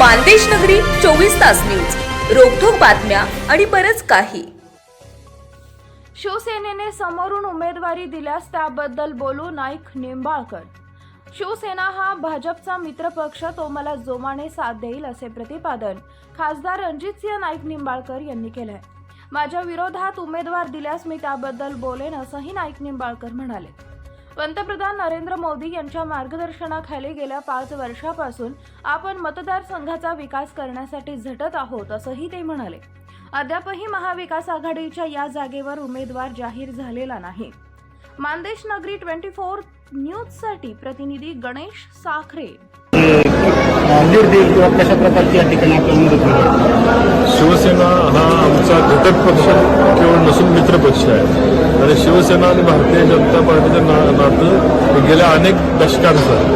मानदेश नगरी चोवीस तास न्यूज. रोखोक बातम्या आणि बरंच काही. शिवसेनेने समोरून उमेदवारी दिल्यास त्याबद्दल बोलू नाईक निंबाळकर. शिवसेना हा भाजपचा मित्रपक्ष तो मला जोमाने साथ देईल असे प्रतिपादन खासदार रणजितसिंह नाईक निंबाळकर यांनी केलंय. माझ्या विरोधात उमेदवार दिल्यास मी त्याबद्दल बोलेन असंही नाईक निंबाळकर म्हणाले. पंतप्रधान नरेंद्र मोदी यांच्या मार्गदर्शनाखाली गेल्या पाच वर्षापासून आपण मतदारसंघाचा विकास करण्यासाठी झटत आहोत असंही ते म्हणाले. अद्यापही महाविकास आघाडीच्या या जागेवर उमेदवार जाहीर झालेला नाही. मानदेश नगरी ट्वेंटी फोर न्यूजसाठी प्रतिनिधी गणेश साखरे. कशा प्रकारची या ठिकाणी शिवसेना हा आमचा घटक पक्ष केवळ नसून मित्र पक्ष आहे. आणि शिवसेना आणि भारतीय जनता पार्टीचं ना नातं गेल्या अनेक दशकांचं आहे.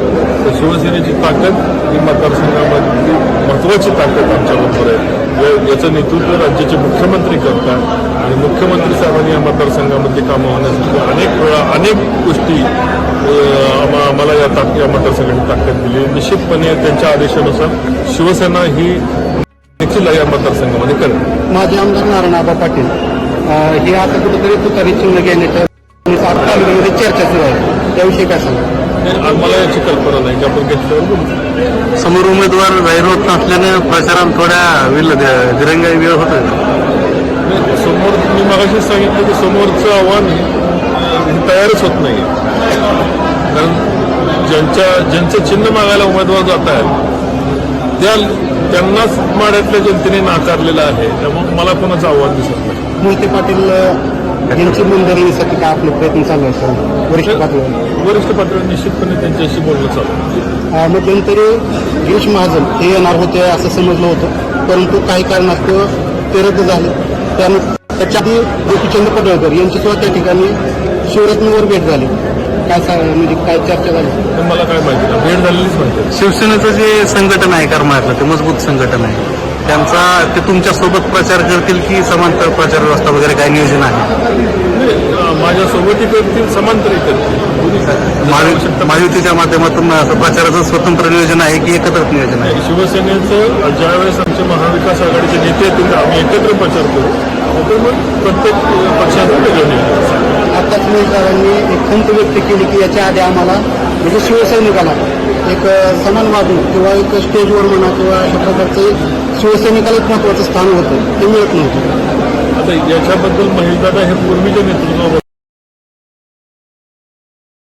तर शिवसेनेची ताकद ही मतदारसंघामधली महत्वाची ताकद आमच्याबरोबर आहे. याचं नेतृत्व राज्याचे मुख्यमंत्री करतात. आणि मुख्यमंत्री साहेबांनी या मतदारसंघामध्ये कामं होण्यासाठी अनेक वेळा अनेक गोष्टी आम्हाला या ताक या मतदारसंघाची ताकद दिली. निश्चितपणे त्यांच्या आदेशानुसार शिवसेना ही देखील या मतदारसंघामध्ये करेल. माझे आमदार नारायणआबा पाटील हे आता कुठेतरी तुतारी चिन्ह घेण्याच्या तालुक्यामध्ये चर्चा सुरू आहे. त्याविषयी काय सांगा मला याची कल्पना नाही की आपण घेतल्यावर समोर उमेदवार जाहीर होत नसल्याने प्रचारात थोड्या विल दिरंगाई वेळ होत नाही, समोर मी मगाशी सांगितलं की समोरचं आव्हान तयारच होत नाही कारण ज्यांच्या ज्यांचं चिन्ह मागायला उमेदवार जात आहेत त्या त्यांनाच माड्यातल्या जनतेने नाकारलेलं आहे. त्यामुळे मला कोणाचं आव्हान दिसत नाही. मोहिते पाटील यांची नोंदणीसाठी काय आपले प्रयत्न चालू सर? वरिष्ठ पातळीवर. वरिष्ठ पातळीवर निश्चितपणे त्यांच्याशी बोलणं चालू. अं, मध्यंतरी गिरीश महाजन हे येणार होते असं समजलं होतं परंतु काही कारणास्तव ते रद्द झाले. त्यानंतर त्याच्या आधी गोपीचंद पडळकर यांची सुद्धा त्या ठिकाणी शिवरत्नवर भेट झाली. काय सांग म्हणजे काय चर्चा झाली? मला काय माहिती नाही. भेट झालेलीच माहिती. शिवसेनेचं जे संघटन आहे कर्मातलं ते मजबूत संघटन आहे. त्यांचा ते तुमच्यासोबत प्रचार करतील की समांतर प्रचार व्यवस्था वगैरे काय नियोजन आहे? नाही, अं, माझ्या सोबतही करतील समांतरही करतील. दोन्ही जर आवश्यकता महायु- महायुतीच्या माध्यमातून असं प्रचाराचं स्वतंत्र नियोजन आहे की एकत्र नियोजन आहे? नाही, शिवसेनेचं ज्यावेळेस आमचे महाविकास आघाडीचे नेते येतील तर आम्ही एकत्र प्रचार करू. तर मग प्रत्येक पक्षाचं वेगळं. आताच उमेदवारांनी एक खंत व्यक्त केली की याच्या आधी आम्हाला म्हणजे शिवसैनिकाला एक समान वागणूक किंवा एक स्टेजवर म्हणा किंवा अशा प्रकारचं शिवसैनिकाला एक महत्वाचं स्थान होतं ते मिळत नव्हतं आता याच्याबद्दल महेशदादा हे पूर्वीच्या नेतृत्वाबद्दल